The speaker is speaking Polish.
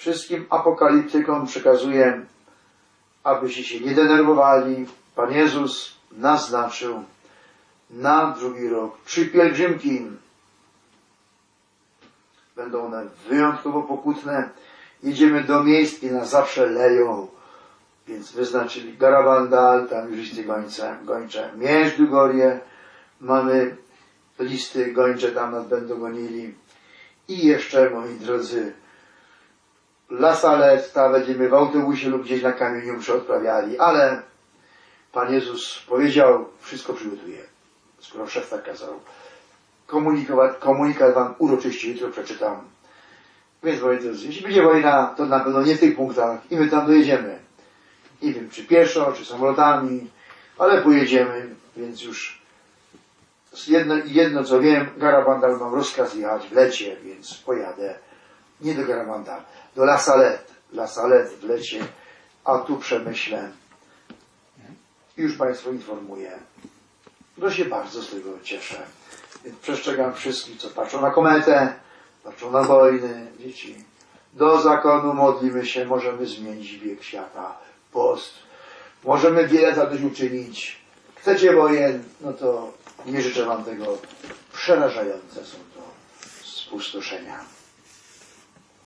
Wszystkim apokaliptykom przekazuję, abyście się nie denerwowali. Pan Jezus naznaczył na drugi rok trzy pielgrzymki. Będą one wyjątkowo pokutne. Jedziemy do miejsc, gdzie nas zawsze leją. Więc wyznaczyli Garabandal, tam już listy gończe, gończe. Miężdugorje, mamy listy gończe, tam nas będą gonili. I jeszcze, moi drodzy, La Saletta będziemy w autobusie lub gdzieś na kamieniu mszę odprawiali, ale Pan Jezus powiedział, wszystko przygotuje, skoro szef tak kazał. Komunikować, komunikat wam uroczyście jutro przeczytam. Więc moi drodzy, jeśli będzie wojna, to na pewno nie w tych punktach i my tam dojedziemy. Nie wiem, czy pieszo, czy samolotami, ale pojedziemy, więc już jedno, jedno co wiem, Garabandal mam rozkaz jechać w lecie, więc pojadę nie do Garabandal, do La Salette. La Salette w lecie, a tu przemyślę. Już Państwu informuję. No się bardzo z tego cieszę. Więc przestrzegam wszystkich, co patrzą na kometę, patrzą na wojny, dzieci. Do zakonu modlimy się, możemy zmienić bieg świata. Post. Możemy wiele zadośćuczynić. Chcecie wojen, no to nie życzę Wam tego. Przerażające są to spustoszenia.